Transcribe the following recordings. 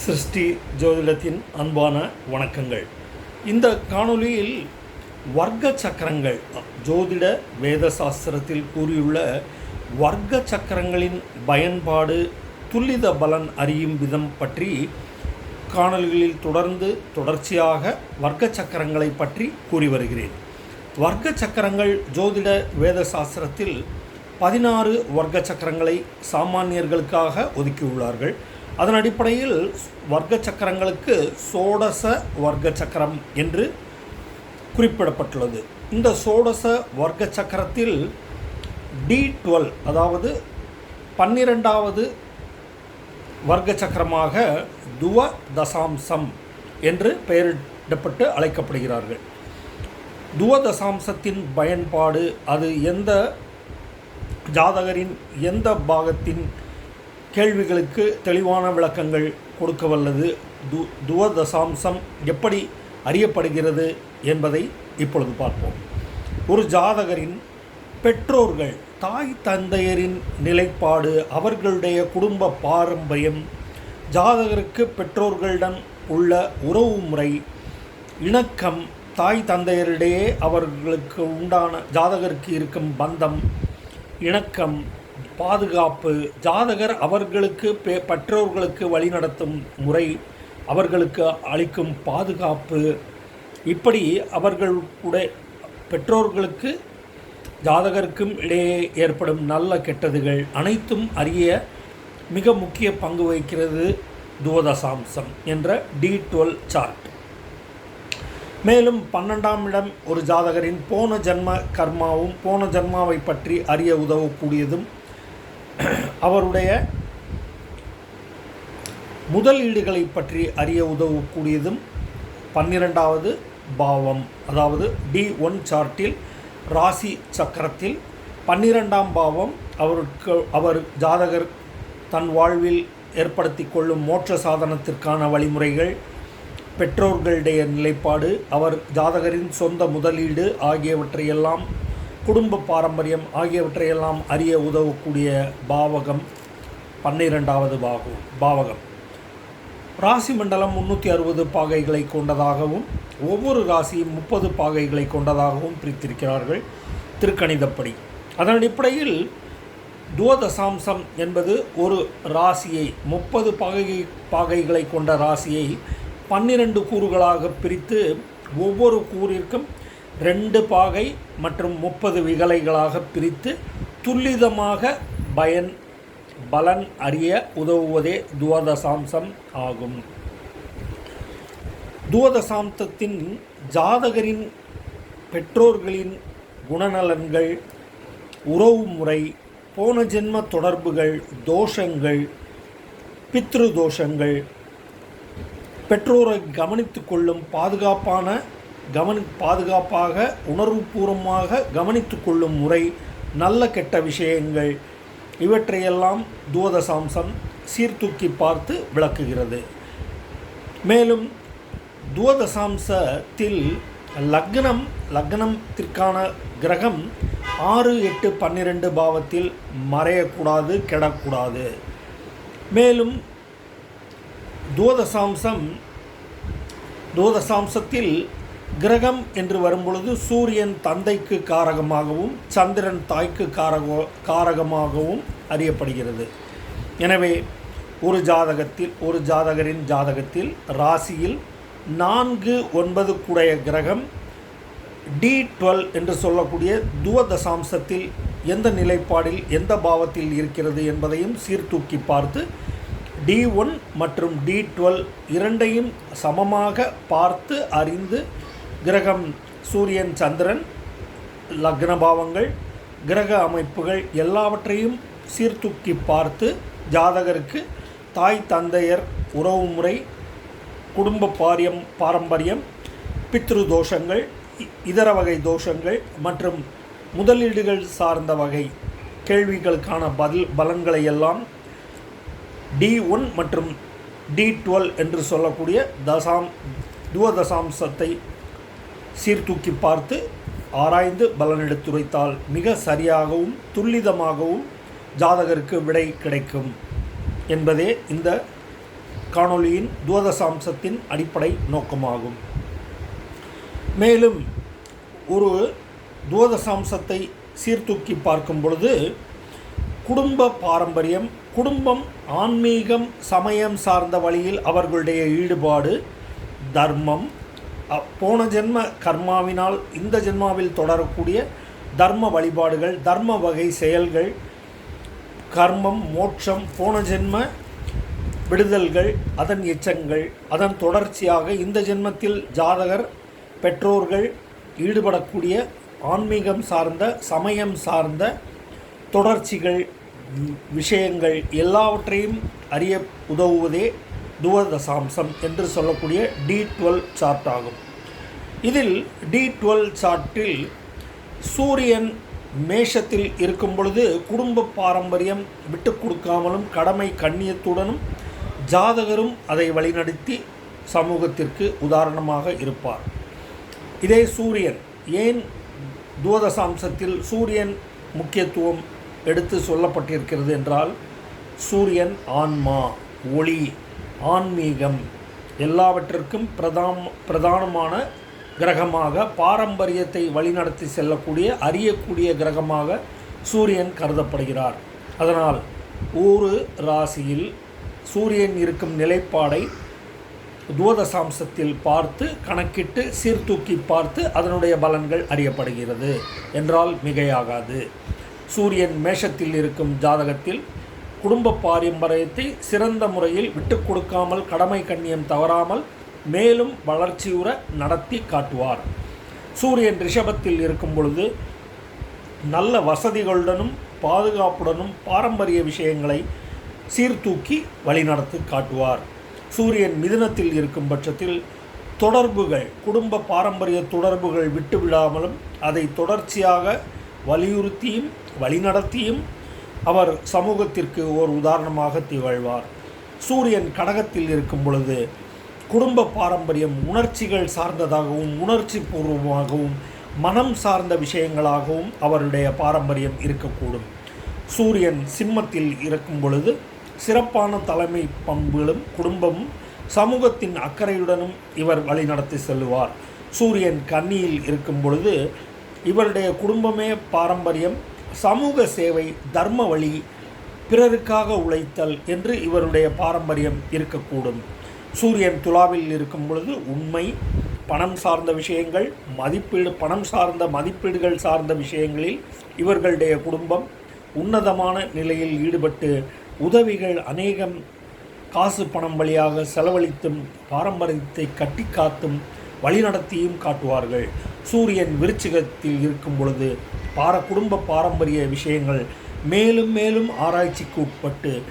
சிருஷ்டி ஜோதிடத்தின் அன்பான வணக்கங்கள். இந்த காணொளியில் வர்க்க சக்கரங்கள் ஜோதிட வேத சாஸ்திரத்தில் கூறியுள்ள வர்க்க சக்கரங்களின் பயன்பாடு துல்லித பலன் அறியும் விதம் பற்றி காணொளிகளில் தொடர்ந்து தொடர்ச்சியாக வர்க்க சக்கரங்களை பற்றி கூறி வருகிறேன். வர்க்க சக்கரங்கள் ஜோதிட வேத சாஸ்திரத்தில் பதினாறு வர்க்க சக்கரங்களை சாமானியர்களுக்காக ஒதுக்கியுள்ளார்கள். அதன் அடிப்படையில் வர்க்க சக்கரங்களுக்கு சோடச வர்க்க சக்கரம் என்று குறிப்பிடப்பட்டுள்ளது. இந்த சோடச வர்க்க சக்கரத்தில் டி டுவெல் அதாவது பன்னிரெண்டாவது வர்க்க சக்கரமாக துவ தசாம்சம் என்று பெயரிடப்பட்டு அழைக்கப்படுகிறார்கள். துவ தசாம்சத்தின் பயன்பாடு அது எந்த ஜாதகரின் எந்த பாகத்தின் கேள்விகளுக்கு தெளிவான விளக்கங்கள் கொடுக்க வல்லது. து துவ தசாம்சம் எப்படி அறியப்படுகிறது என்பதை இப்பொழுது பார்ப்போம். ஒரு ஜாதகரின் பெற்றோர்கள் தாய் தந்தையரின் நிலைப்பாடு அவர்களுடைய குடும்ப பாரம்பரியம் ஜாதகருக்கு பெற்றோர்களிடம் உள்ள உறவு முறை இணக்கம் தாய் தந்தையரிடையே அவர்களுக்கு உண்டான ஜாதகருக்கு இருக்கும் பந்தம் இணக்கம் பாதுகாப்பு. ஜாதகர் அவர்களுக்கு பெ பெற்றோர்களுக்கு வழிநடத்தும் முறை அவர்களுக்கு அளிக்கும் பாதுகாப்பு. இப்படி அவர்களுடைய பெற்றோர்களுக்கு ஜாதகருக்கும் இடையே ஏற்படும் நல்ல கெட்டதுகள் அனைத்தும் அறிய மிக முக்கிய பங்கு வகிக்கிறது துவதசாம்சம் என்ற டி டுவெல் சார்ட். மேலும் பன்னெண்டாம் இடம் ஒரு ஜாதகரின் போன ஜன்ம கர்மாவும் போன ஜன்மாவை பற்றி அறிய உதவக்கூடியதும் அவருடைய முதலீடுகளை பற்றி அறிய உதவக்கூடியதும் பன்னிரெண்டாவது பாவம் அதாவது டி ஒன் சார்ட்டில் ராசி சக்கரத்தில் பன்னிரெண்டாம் பாவம் அவருக்கு அவர் ஜாதகர் தன் வாழ்வில் ஏற்படுத்தி கொள்ளும் மோட்ச சாதனத்திற்கான வழிமுறைகள் பெற்றோர்களுடைய நிலைப்பாடு அவர் ஜாதகரின் சொந்த முதலீடு ஆகியவற்றையெல்லாம் குடும்ப பாரம்பரியம் ஆகியவற்றையெல்லாம் அறிய உதவக்கூடிய பாவகம் பன்னிரெண்டாவது பாகம் பாவகம். ராசி மண்டலம் முன்னூற்றி அறுபது பாகைகளை கொண்டதாகவும் ஒவ்வொரு ராசியும் முப்பது பாகைகளை கொண்டதாகவும் பிரித்திருக்கிறார்கள் திருக்கணிதப்படி. அதன் அடிப்படையில் துவதசாம்சம் என்பது ஒரு ராசியை முப்பது பாகை பாகைகளை கொண்ட ராசியை பன்னிரண்டு கூறுகளாக பிரித்து ஒவ்வொரு கூறிற்கும் ரெண்டு பாகை மற்றும் முப்பது விகலைகளாக பிரித்து துல்லிதமாக பயன் பலன் அறிய உதவுவதே துவதசாம்சம் ஆகும். துவதசாம்சத்தின் ஜாதகரின் பெற்றோர்களின் குணநலன்கள் உறவு முறை போன ஜென்ம தொடர்புகள் தோஷங்கள் பித்ரு தோஷங்கள் பெற்றோரை கவனித்து கொள்ளும் பாதுகாப்பான கவனி பாதுகாப்பாக உணர்வுபூர்வமாக கவனித்து கொள்ளும் முறை நல்ல கெட்ட விஷயங்கள். இவற்றையெல்லாம் தூதசாம்சம் சீர்தூக்கி பார்த்து விளக்குகிறது. மேலும் துவதசாம்சத்தில் லக்னம் லக்னத்திற்கான கிரகம் ஆறு எட்டு பன்னிரெண்டு பாவத்தில் மறையக்கூடாது கெடக்கூடாது. மேலும் துவதசாம்சம் துவதசாம்சத்தில் கிரகம் என்று வரும்பொழுது சூரியன் தந்தைக்கு காரகமாகவும் சந்திரன் தாய்க்கு காரகோ காரகமாகவும் அறியப்படுகிறது. எனவே ஒரு ஜாதகத்தில் ஒரு ஜாதகரின் ஜாதகத்தில் ராசியில் நான்கு ஒன்பது கூடைய கிரகம் டி டுவெல் என்று சொல்லக்கூடிய துவதசாம்சத்தில் எந்த நிலைப்பாடில் எந்த பாவத்தில் இருக்கிறது என்பதையும் சீர்தூக்கி பார்த்து டி ஒன் மற்றும் டி டுவெல் இரண்டையும் சமமாக பார்த்து அறிந்து கிரகம் சூரியன் சந்திரன் லக்ன பாவங்கள் கிரக அமைப்புகள் எல்லாவற்றையும் சீர்தூக்கி பார்த்து ஜாதகருக்கு தாய் தந்தையர் உறவுமுறை குடும்ப பாரியம் பாரம்பரியம் பித்ரு தோஷங்கள் இதர வகை தோஷங்கள் மற்றும் முதலீடுகள் சார்ந்த வகை கேள்விகளுக்கான பதில் பலன்களை எல்லாம் டி ஒன் மற்றும் டி டுவெல் என்று சொல்லக்கூடிய தசாம் துவதசாம்சத்தை சீர்தூக்கி பார்த்து ஆராய்ந்து பலனெடுத்துரைத்தால் மிக சரியாகவும் துல்லிதமாகவும் ஜாதகருக்கு விடை கிடைக்கும் என்பதே இந்த காணொளியின் தூதசாம்சத்தின் அடிப்படை நோக்கமாகும். மேலும் ஒரு தூதசாம்சத்தை சீர்தூக்கி பார்க்கும் பொழுது குடும்ப பாரம்பரியம் குடும்பம் ஆன்மீகம் சமயம் சார்ந்த வழியில் அவர்களுடைய ஈடுபாடு தர்மம் போன ஜென்ம கர்மாவினால் இந்த ஜென்மாவில் தொடரக்கூடிய தர்ம வழிபாடுகள் தர்ம வகை செயல்கள் கர்மம் மோட்சம் போன ஜென்ம விடுதல்கள் அதன் எச்சங்கள் அதன் தொடர்ச்சியாக இந்த ஜென்மத்தில் ஜாதகர் பெற்றோர்கள் ஈடுபடக்கூடிய ஆன்மீகம் சார்ந்த சமயம் சார்ந்த தொடர்ச்சிகள் விஷயங்கள் எல்லாவற்றையும் அறிய உதவுவதே துவதசாம்சம் என்று சொல்லக்கூடிய டி டுவெல் சார்ட் ஆகும். இதில் டி டுவெல் சார்ட்டில் சூரியன் மேஷத்தில் இருக்கும் பொழுது குடும்ப பாரம்பரியம் விட்டு கொடுக்காமலும் கடமை கண்ணியத்துடனும் ஜாதகரும் அதை வழிநடத்தி சமூகத்திற்கு உதாரணமாக இருப்பார். இதே சூரியன் ஏன் துவதசாம்சத்தில் சூரியன் முக்கியத்துவம் எடுத்து சொல்லப்பட்டிருக்கிறது என்றால் சூரியன் ஆன்மா ஒளி ஆன்மீகம் எல்லாவற்றிற்கும் பிரதாம் பிரதானமான கிரகமாக பாரம்பரியத்தை வழிநடத்தி செல்லக்கூடிய அறியக்கூடிய கிரகமாக சூரியன் கருதப்படுகிறார். அதனால் ஒரு ராசியில் சூரியன் இருக்கும் நிலைப்பாடை துவதசாம்சத்தில் பார்த்து கணக்கிட்டு சீர்தூக்கி பார்த்து அதனுடைய பலன்கள் அறியப்படுகிறது. என்றால் மிகையாகாது. சூரியன் மேஷத்தில் இருக்கும் ஜாதகத்தில் குடும்ப பாரம்பரியத்தை சிறந்த முறையில் விட்டு கொடுக்காமல் கடமை கண்ணியம் தவறாமல் மேலும் வளர்ச்சியுற நடத்தி காட்டுவார். சூரியன் ரிஷபத்தில் இருக்கும் பொழுது நல்ல வசதிகளுடனும் பாதுகாப்புடனும் பாரம்பரிய விஷயங்களை சீர்தூக்கி வழிநடத்தி காட்டுவார். சூரியன் மிதுனத்தில் இருக்கும் பட்சத்தில் தொடர்புகள் குடும்ப பாரம்பரிய தொடர்புகள் விட்டுவிடாமலும் அதை தொடர்ச்சியாக வலியுறுத்தியும் வழிநடத்தியும் அவர் சமூகத்திற்கு ஓர் உதாரணமாக திகழ்வார். சூரியன் கடகத்தில் இருக்கும் பொழுது குடும்ப பாரம்பரியம் உணர்ச்சிகள் சார்ந்ததாகவும் உணர்ச்சி பூர்வமாகவும் மனம் சார்ந்த விஷயங்களாகவும் அவருடைய பாரம்பரியம் இருக்கக்கூடும். சூரியன் சிம்மத்தில் இருக்கும் பொழுது சிறப்பான தலைமை பண்புகளும் குடும்பமும் சமூகத்தின் அக்கறையுடனும் இவர் வழிநடத்தி செல்லுவார். சூரியன் கன்னியில் இருக்கும் பொழுது இவருடைய குடும்பமே பாரம்பரியம் சமூக சேவை தர்ம வழி பிறருக்காக உழைத்தல் என்று இவருடைய பாரம்பரியம் இருக்கக்கூடும். சூரியன் துலாவில் இருக்கும் பொழுது உண்மை பணம் சார்ந்த விஷயங்கள் மதிப்பீடு பணம் சார்ந்த மதிப்பீடுகள் சார்ந்த விஷயங்களில் இவர்களுடைய குடும்பம் உன்னதமான நிலையில் ஈடுபட்டு உதவிகள் அநேகம் காசு பணம் வழியாக செலவழித்தும் பாரம்பரியத்தை கட்டி காத்தும் வழிநடத்தியும் காட்டுவார்கள். சூரியன் விருச்சிகத்தில் இருக்கும் பொழுது பார குடும்ப பாரம்பரிய விஷயங்கள் மேலும் மேலும் ஆராய்ச்சிக்கு உட்பட்டு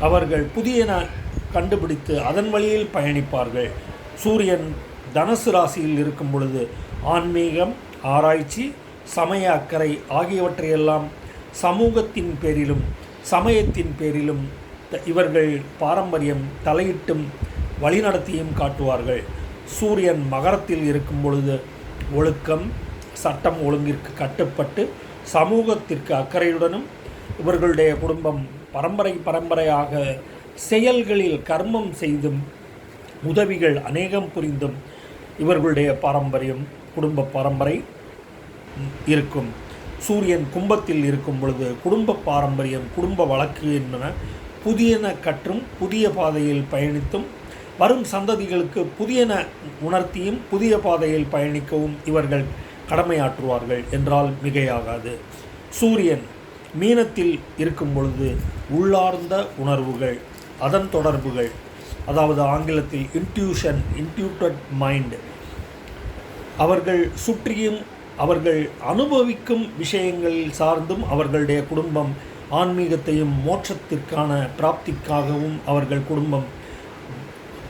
அவர்கள் புதியன கண்டுபிடித்து அதன் வழியில் பயணிப்பார்கள். சூரியன் தனுசு ராசியில் இருக்கும் பொழுது ஆன்மீகம் ஆராய்ச்சி சமய அக்கறை ஆகியவற்றையெல்லாம் சமூகத்தின் பேரிலும் சமயத்தின் பேரிலும் த- இவர்கள் பாரம்பரியம் தலையிட்டும் வழிநடத்தியும் காட்டுவார்கள். சூரியன் மகரத்தில் இருக்கும் பொழுது ஒழுக்கம் சட்டம் ஒழுங்கிற்கு கட்டுப்பட்டு சமூகத்திற்கு அக்கறையுடனும் இவர்களுடைய குடும்பம் பரம்பரை பரம்பரையாக செயல்களில் கர்மம் செய்தும் உதவிகள் அநேகம் புரிந்தும் இவர்களுடைய பாரம்பரியம் குடும்ப பரம்பரை இருக்கும். சூரியன் கும்பத்தில் இருக்கும் பொழுது குடும்ப பாரம்பரியம் குடும்ப வழக்கு என்பன புதியன கற்றும் புதிய பாதையில் பயணித்தும் வரும் சந்ததிகளுக்கு புதியன உணர்த்தியும் புதிய பாதையில் பயணிக்கவும் இவர்கள் கடமையாற்றுவார்கள் என்றால் மிகையாகாது. சூரியன் மீனத்தில் இருக்கும் பொழுது உள்ளார்ந்த உணர்வுகள் அதன் தொடர்புகள் அதாவது ஆங்கிலத்தில் இன்ட்யூஷன் இன்ட்யூட்டட் மைண்ட் அவர்கள் சுற்றியும் அவர்கள் அனுபவிக்கும் விஷயங்கள் சார்ந்தும் அவர்களுடைய குடும்பம் ஆன்மீகத்தையும் மோட்சத்திற்கான பிராப்திக்காகவும் அவர்கள் குடும்பம்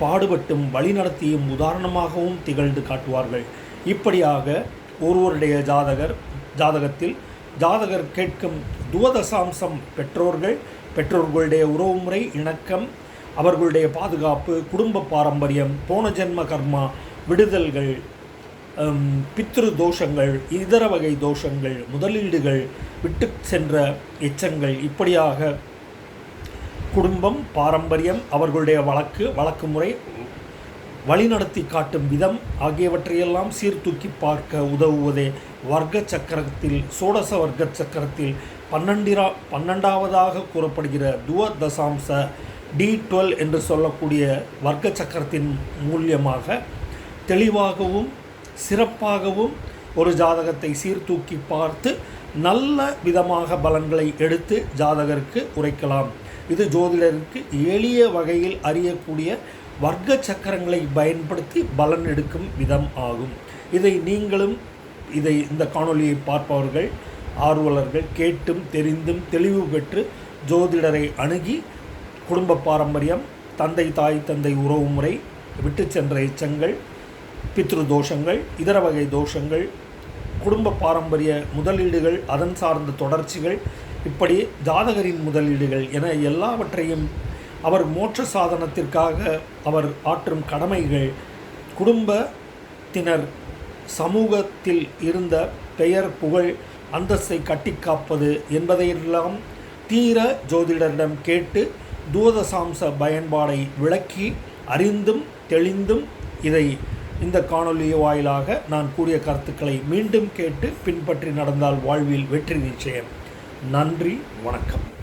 பாடுபட்டும் வழிநடத்தியும் உதாரணமாகவும் திகழ்ந்து காட்டுவார்கள். இப்படியாக ஒருவருடைய ஜாதகர் ஜாதகத்தில் ஜாதகர் கேட்கும் துவதசாம்சம் பெற்றோர்கள் பெற்றோர்களுடைய உறவுமுறை இணக்கம் அவர்களுடைய பாதுகாப்பு குடும்ப பாரம்பரியம் போன ஜென்ம கர்மா விடுதல்கள் பித்ரு தோஷங்கள் இதர வகை தோஷங்கள் முதலீடுகள் விட்டு சென்ற எச்சங்கள் இப்படியாக குடும்பம் பாரம்பரியம் அவர்களுடைய வழக்கு வழக்கு முறை வழிநடத்தி காட்டும் விதம் ஆகியவற்றையெல்லாம் சீர்தூக்கி பார்க்க உதவுவதே வர்க்க சக்கரத்தில் சோடச வர்க்க சக்கரத்தில் பன்னெண்டிரா பன்னெண்டாவதாக கூறப்படுகிற துவ தசாம்ச டி டுவெல் என்று சொல்லக்கூடிய வர்க்க சக்கரத்தின் மூலியமாக தெளிவாகவும் சிறப்பாகவும் ஒரு ஜாதகத்தை சீர்தூக்கி பார்த்து நல்ல விதமாக பலன்களை எடுத்து ஜாதகருக்கு உரைக்கலாம். இது ஜோதிடருக்கு எளிய வகையில் அறியக்கூடிய வர்க்க சக்கரங்களை பயன்படுத்தி பலன் எடுக்கும் விதம் ஆகும். இதை நீங்களும் இதை இந்த காணொலியை பார்ப்பவர்கள் ஆர்வலர்கள் கேட்டும் தெரிந்தும் தெளிவு பெற்று ஜோதிடரை அணுகி குடும்ப பாரம்பரியம் தந்தை தாய் தந்தை உறவுமுறை விட்டு சென்ற எச்சங்கள் பித்ரு தோஷங்கள் இதர வகை தோஷங்கள் குடும்ப பாரம்பரிய முதலீடுகள் அதன் சார்ந்த தொடர்ச்சிகள் இப்படி ஜாதகரின் முதலீடுகள் என எல்லாவற்றையும் அவர் மோட்ச சாதனத்திற்காக அவர் ஆற்றும் கடமைகள் குடும்பத்தினர் சமூகத்தில் இருந்த பெயர் புகழ் அந்தஸ்தை கட்டிக்காப்பது என்பதையெல்லாம் தீர ஜோதிடரிடம் கேட்டு தூதசாம்ச பயன்பாடை விளக்கி அறிந்தும் தெளிந்தும் இதை இந்த காணொலி வாயிலாக நான் கூறிய கருத்துக்களை மீண்டும் கேட்டு பின்பற்றி நடந்தால் வாழ்வில் வெற்றி நிச்சயம். நன்றி வணக்கம்.